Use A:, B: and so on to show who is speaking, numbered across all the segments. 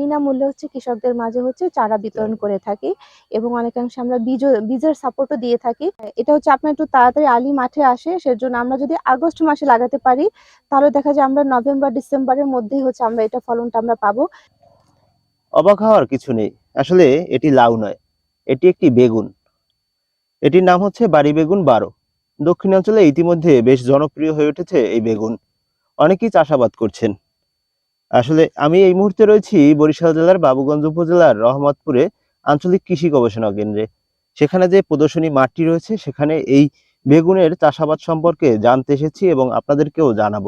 A: বিনামূল্যে হচ্ছে কৃষকদের মাঝে হচ্ছে চারা বিতরণ করে থাকি এবং অনেকাংশে আমরা বীজ বীজের সাপোর্টও দিয়ে থাকি। এটা হচ্ছে আপনার একটু তাড়াতাড়ি আলি মাঠে আসে সেজন্য আমরা যদি আগস্ট মাসে লাগাতে পারি তাহলে দেখা যায় আমরা নভেম্বর ডিসেম্বরের মধ্যেই হচ্ছে আমরা এটা ফলনটা আমরা পাবো।
B: অবাক হওয়ার কিছু নেই। আসলে এটি লাউ নয় এটি একটি বেগুন। এটির নাম হচ্ছে বাড়ি বেগুন বারো। দক্ষিণাঞ্চলে ইতিমধ্যে বেশ জনপ্রিয় হয়ে উঠেছে এই বেগুন। অনেকেই চাষাবাদ করছেন। আসলে আমি এই মুহূর্তে রয়েছি বরিশাল জেলার বাবুগঞ্জ উপজেলার রহমতপুরে আঞ্চলিক কৃষি গবেষণা কেন্দ্রে। সেখানে যে প্রদর্শনী মাঠটি রয়েছে, সেখানে এই বেগুনের চাষাবাদ সম্পর্কে জানতে এসেছি এবং আপনাদেরকেও জানাব।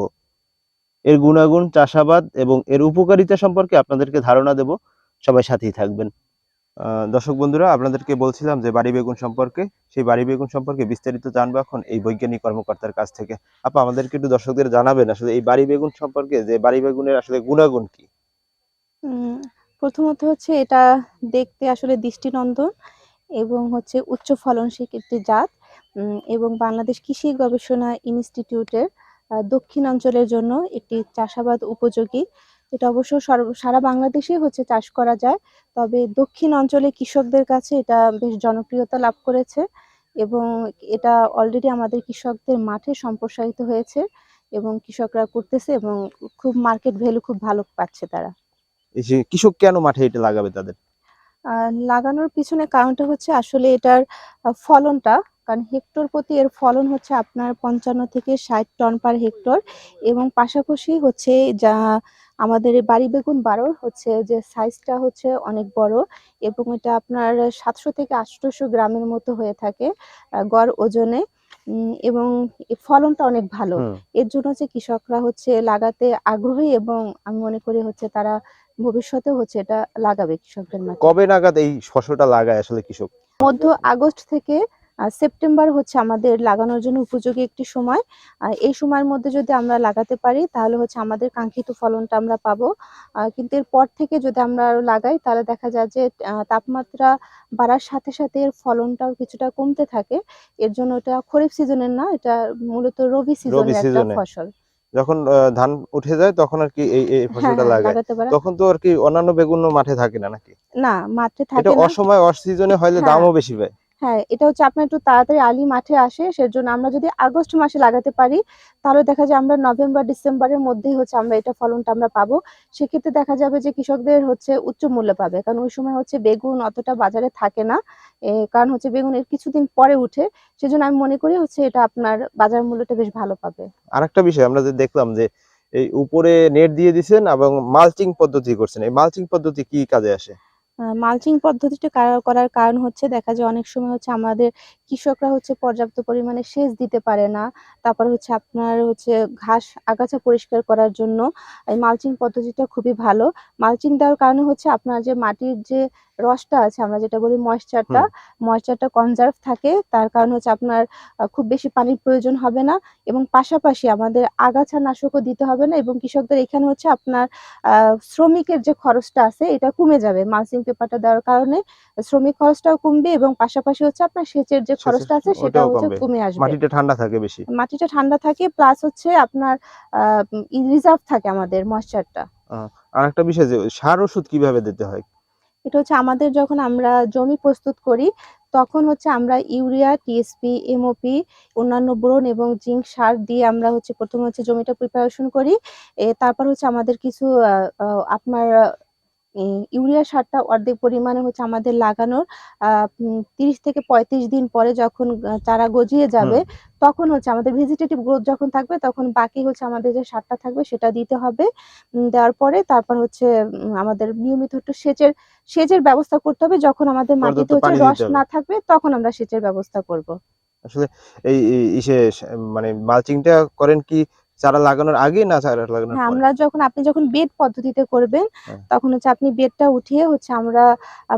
B: এর গুণাগুণ, চাষাবাদ এবং এর উপকারিতা সম্পর্কে আপনাদেরকে ধারণা দেব। সবাই সাথেই থাকবেন। দর্শক বন্ধুরা, আপনাদেরকে বলছিলাম যে বাড়ি বেগুন সম্পর্কে। সেই বাড়ি বেগুন সম্পর্কে বিস্তারিত জানব এখন এই বৈজ্ঞানিক কর্মকর্তার কাছ থেকে। আপা, আমাদেরকে একটু দর্শকদের জানাবেন আসলে এই বাড়ি বেগুন সম্পর্কে, যে বাড়ি বেগুনের আসলে গুণাগুণ কি?
A: প্রথমত হচ্ছে এটা দেখতে আসলে দৃষ্টিনন্দন এবং হচ্ছে উচ্চ ফলনশীল একটি জাত। এবং বাংলাদেশ কৃষি গবেষণা ইনস্টিটিউটের দক্ষিণ অঞ্চলের জন্য একটি চাষাবাদ উপযোগী। এটা অবশ্য সারা বাংলাদেশেই হচ্ছে চাষ করা যায়। তবে দক্ষিণ অঞ্চলে কৃষকদের কাছে এটা বেশ জনপ্রিয়তা লাভ করেছে এবং এটা অলরেডি আমাদের কৃষকদের মাঠে সম্প্রসারিত হয়েছে এবং কৃষকরা করতেছে এবং খুব মার্কেট ভ্যালু খুব ভালো পাচ্ছে তারা।
B: কৃষক কেন মাঠে এটা লাগাবে তাদের?
A: লাগানোর পিছনে কারণটা হচ্ছে আসলে এটার ফলনটা কারণ হেক্টর প্রতি এর ফলন হচ্ছে আপনার পঞ্চান্ন থেকে ষাট টন পার হেক্টর এবং পাশাপাশি হচ্ছে যা আমাদের এই বাড়ি বেগুন বারোর হচ্ছে যে সাইজটা হচ্ছে অনেক বড় এবং এটা আপনার সাতশো থেকে আটশোশো গ্রামের মতো হয়ে থাকে গড় ওজনে। এবং ফলনটা অনেক ভালো। এর জন্য হচ্ছে কৃষকরা হচ্ছে লাগাতে আগ্রহী এবং আমি মনে করি হচ্ছে তারা ভবিষ্যতে হচ্ছে এটা লাগাবে কৃষকদের
B: কবে নাগাদ এই ফসলটা লাগায় আসলে কৃষক?
A: মধ্য আগস্ট থেকে সেপ্টেম্বর হচ্ছে আমাদের লাগানোর জন্য উপযোগী একটি সময়। এই সময়ের মধ্যে যদি আমরা লাগাতে পারি তাহলে হচ্ছে আমাদের কাঙ্ক্ষিত ফলনটা আমরা পাবো। কিন্তু এরপর থেকে যদি আমরা আরও লাগাই তাহলে দেখা যায় যে তাপমাত্রা বাড়ার সাথে সাথে এর ফলনটাও কিছুটা কমতে থাকে। এর জন্য এটা খরিফ সিজনের না এটা মূলত রবি সিজনের একটা ফসল।
B: যখন ধান উঠে যায় তখন আর কি এই এই
A: হ্যাঁ
B: ফসলটা
A: হ্যাঁ,
B: লাগায়
A: পারে।
B: তখন তো আর কি অন্যান্য বেগুন মাঠে থাকে না নাকি?
A: না মাঠে থাকে না।
B: অসময় অফ সিজনে হলে
A: হ্যাঁ।
B: দামও বেশি পায়।
A: হ্যাঁ এটা হচ্ছে আপনার একটু তাড়াতাড়ি আলি মাঠে আসে, সেজন্য আমরা যদি আগস্ট মাসে লাগাতে পারি, তাহলে দেখা যায় আমরা নভেম্বর, ডিসেম্বরের মধ্যেই হচ্ছে আমরা এটা ফলনটা আমরা পাবো। সেক্ষেত্রে দেখা যাবে যে কৃষকদের হচ্ছে উচ্চ মূল্য পাবে, কারণ ওই সময় হচ্ছে বেগুন অতটা বাজারে থাকে না। কারণ হচ্ছে বেগুন এর কিছুদিন পরে উঠে, সেজন্য আমি মনে করি হচ্ছে এটা আপনার বাজার মূল্যটা বেশ ভালো পাবে।
B: আরেকটা বিষয়, আমরা যে দেখলাম যে এই উপরে নেট দিয়ে দিছেন এবং মালচিং পদ্ধতি করছেন, এই মালচিং পদ্ধতি কি কাজে আসে?
A: মালচিং পদ্ধতিটা করার কারণ হচ্ছে দেখা যায় অনেক সময় হচ্ছে আমাদের কৃষকরা হচ্ছে পর্যাপ্ত পরিমাণে সেচ দিতে পারে না। তারপর হচ্ছে আপনার হচ্ছে ঘাস আগাছা পরিষ্কার করার জন্য এই মালচিং পদ্ধতিটা খুবই ভালো। মালচিং দেওয়ার কারণে হচ্ছে আপনার যে মাটির যে রসটা আছে আমরা যেটা বলি ময়েশ্চারটা ময়েশ্চারটা কনজার্ভ থাকে তার কারণ হচ্ছে আপনার খুব বেশি পানির প্রয়োজন হবে না এবং পাশাপাশি আমাদের আগাছা নাশকও দিতে হবে না এবং কৃষকদের এখানে হচ্ছে আপনার শ্রমিকের যে খরচটা আছে এটা কমে যাবে। মালচিং পেপারটা দেওয়ার কারণে শ্রমিক খরচটাও কমবে এবং পাশাপাশি হচ্ছে আপনার সেচের যে খরচটা আছে সেটা হচ্ছে কমে আসবে।
B: মাটিটা ঠান্ডা থাকে বেশি।
A: মাটিটা ঠান্ডা থাকে প্লাস হচ্ছে আপনার রিজার্ভ থাকে আমাদের ময়েশ্চারটা।
B: আর একটা বিষয় যে সার ওষুধ কীভাবে দিতে হয়?
A: এটা হচ্ছে আমাদের যখন আমরা জমি প্রস্তুত করি তখন হচ্ছে আমরা ইউরিয়া টিএসপি এমওপি অন্যান্য ব্রোন এবং জিঙ্ক সার দিয়ে আমরা হচ্ছে প্রথমে হচ্ছে জমিটা প্রিপারেশন করি। এ, তারপর হচ্ছে আমাদের কিছু আপনার ইউরিয়া সারটা অর্ধেক পরিমাণে হচ্ছে আমাদের লাগানোর আহ তিরিশ থেকে পঁয়ত্রিশ দিন পরে যখন চারা গজিয়ে যাবে তখন হচ্ছে আমাদের ভেজিটেটিভ গ্রোথ যখন থাকবে তখন বাকি হচ্ছে আমাদের যে সারটা থাকবে সেটা দিতে হবে। দেওয়ার পরে তারপর হচ্ছে আমাদের নিয়মিত একটু সেচের সেচের ব্যবস্থা করতে হবে। যখন আমাদের মাটিতে হচ্ছে রস না থাকবে তখন আমরা সেচের ব্যবস্থা করব।
B: আসলে এই এই- ইসে মানে মালচিংটা করেন কি চারা লাগানোর আগে না চারা লাগানোর
A: হ্যাঁ আমরা যখন আপনি যখন বেড পদ্ধতিতে করবেন
B: হ্যাঁ।
A: তখন হচ্ছে আপনি বেডটা উঠিয়ে হচ্ছে আমরা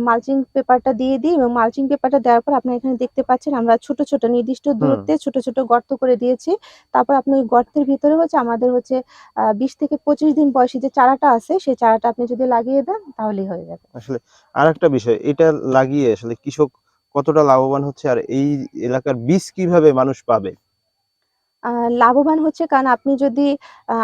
A: মালচিং পেপারটা দিয়ে দিই এবং মালচিং পেপারটা দেওয়ার পর আপনি এখানে দেখতে পাচ্ছেন আমরা ছোট ছোট নির্দিষ্ট দূরত্বে ছোট ছোট গর্ত করে দিয়েছি। তারপর আপনি ওই গর্তের ভিতরে হচ্ছে আমাদের হচ্ছে আহ বিশ থেকে পঁচিশ দিন বয়সী যে চারাটা আছে সেই চারাটা আপনি যদি লাগিয়ে দেন তাহলেই হয়ে যাবে।
B: আসলে আর একটা বিষয় এটা লাগিয়ে আসলে কৃষক কতটা লাভবান হচ্ছে আর এই এলাকার বীজ কীভাবে মানুষ পাবে?
A: লাভবান হচ্ছে কারণ আপনি যদি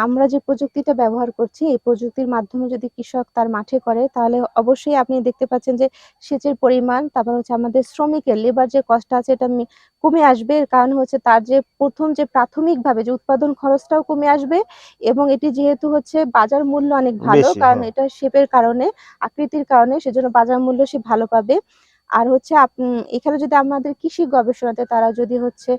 A: আমরা যে প্রযুক্তিটা ব্যবহার করছি এই প্রযুক্তির মাধ্যমে যদি কৃষক তার মাঠে করে তাহলে অবশ্যই আপনি দেখতে পাচ্ছেন যে সেচের পরিমাণ তারপর হচ্ছে আমাদের শ্রমিকের লেবার যে কষ্ট আছে এটা কমে আসবে কারণ হচ্ছে তার যে প্রথম যে প্রাথমিকভাবে যে উৎপাদন খরচটাও কমে আসবে এবং এটি যেহেতু হচ্ছে বাজার মূল্য অনেক ভালো কারণ
B: হ্যাঁ।
A: এটা শেপের কারণে আকৃতির কারণে সেজন্য বাজার মূল্য সে ভালো পাবে আর হচ্ছে এখানে যদি আমাদের কৃষি গবেষণাতে তারা যদি হচ্ছে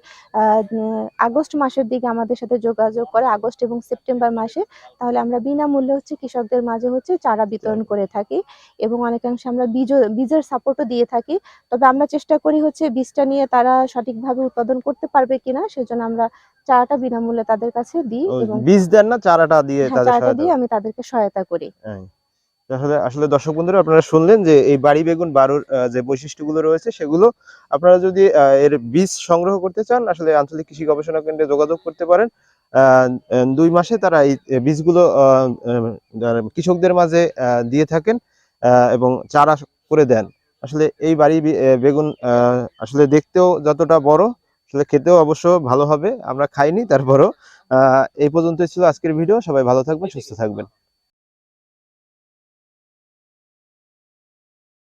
A: আগস্ট মাসের দিকে আমাদের সাথে যোগাযোগ করে আগস্ট এবং সেপ্টেম্বর মাসে তাহলে আমরা বিনামূল্যে হচ্ছে কৃষকদের মাঝে হচ্ছে চারা বিতরণ করে থাকি এবং অনেকাংশে আমরা বীজ বীজের সাপোর্টও দিয়ে থাকি। তবে আমরা চেষ্টা করি হচ্ছে বীজটা নিয়ে তারা সঠিকভাবে উৎপাদন করতে পারবে কিনা সেজন্য আমরা চারাটা বিনামূল্যে তাদের কাছে দিই এবং
B: বীজ দেন না চারাটা দিয়ে
A: হ্যাঁ, চারাটা দিয়ে আমি তাদেরকে সহায়তা করি।
B: হ্যাঁ। আসলে দর্শক বন্ধুরা আপনারা শুনলেন যে এই বাড়ি বেগুন বারোর যে বৈশিষ্ট্যগুলো রয়েছে, সেগুলো আপনারা যদি এর বীজ সংগ্রহ করতে চান, আসলে আঞ্চলিক কৃষি গবেষণা কেন্দ্রে যোগাযোগ করতে পারেন। দুই মাসে তারা এই বীজগুলো কৃষকদের মাঝে দিয়ে থাকেন এবং চারা করে দেন। আসলে এই বাড়ি বেগুন আসলে দেখতেও যতটা বড়, আসলে খেতেও অবশ্য ভালো হবে, আমরা খাইনি তারপরও এই পর্যন্তই ছিল আজকের ভিডিও। সবাই ভালো থাকবেন, সুস্থ থাকবেন।